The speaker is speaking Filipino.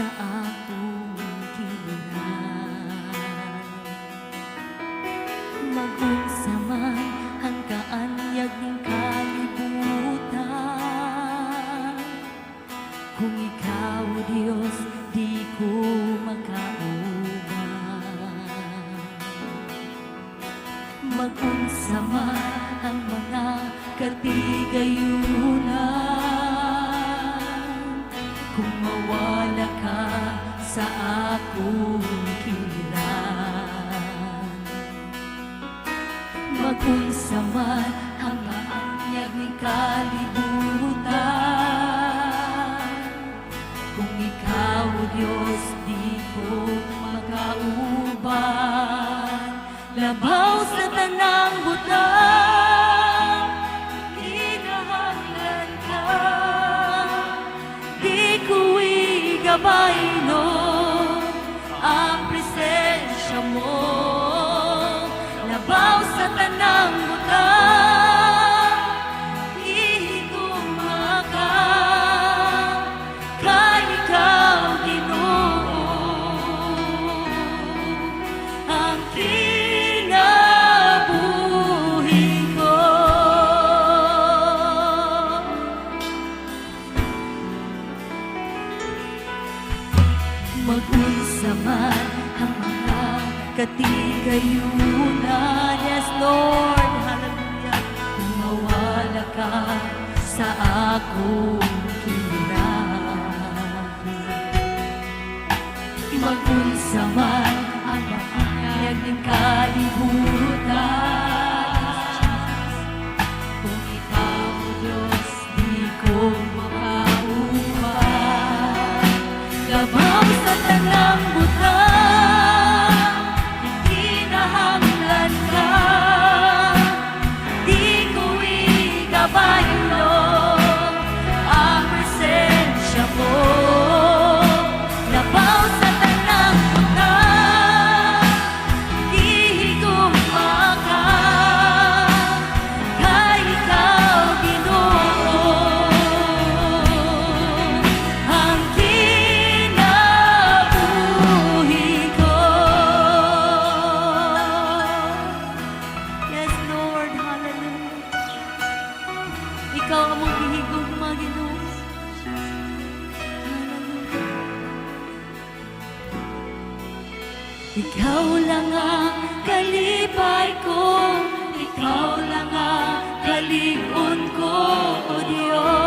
sa akong kiniran Magunsa man ang kaanyag ng kalibutan. Kung ikaw, Diyos, di ko makauban. Magunsa man ang mga katigayunan ka sa akong kiniran Magunsa man ang maanyag ng kalibutan gabay Magunsa man ang mahayag ng kalibutan Kung ikaw, Diyos, di ko makaupan Labaw sa tanang butang Ikaw ang mong Ginoo Hallelujah. Ikaw lang ang kalipay ko, Ikaw lang ang kalingon ko, O Diyos.